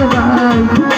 ভাই।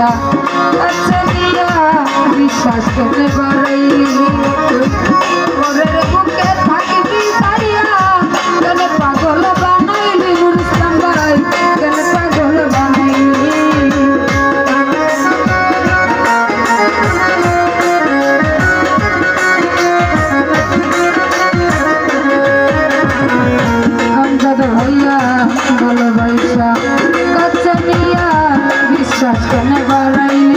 দিয়া আচ্ছা দিয়া বিশ্বাস করতে পারি ওরে বুকে থাকিবি তাইয়া কেন পাগল বানাইলি মুরুস্তাম ভাই? কেন পাগল বানাইলি? আমজাদ হইয়া ভালোবাসা I'm gonna never rain.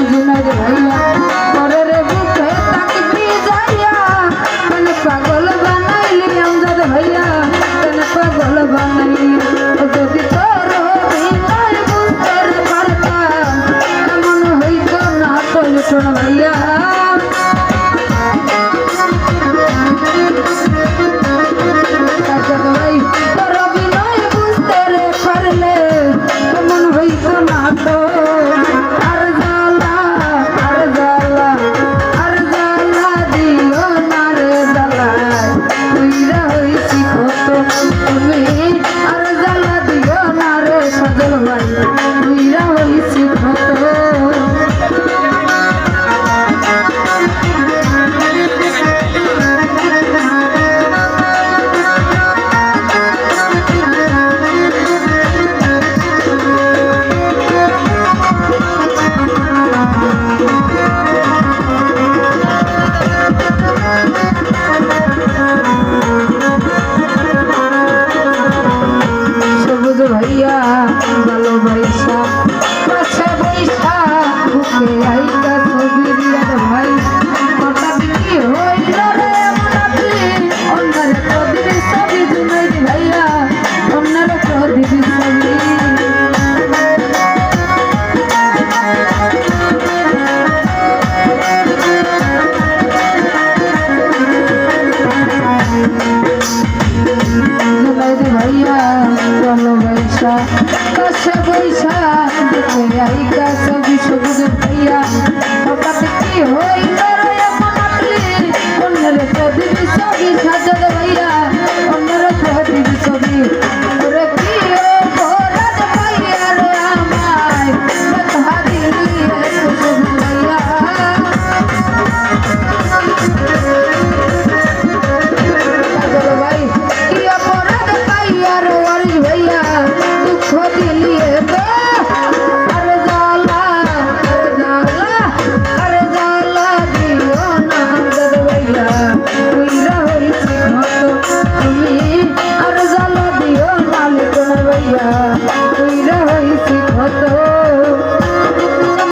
সুযোগ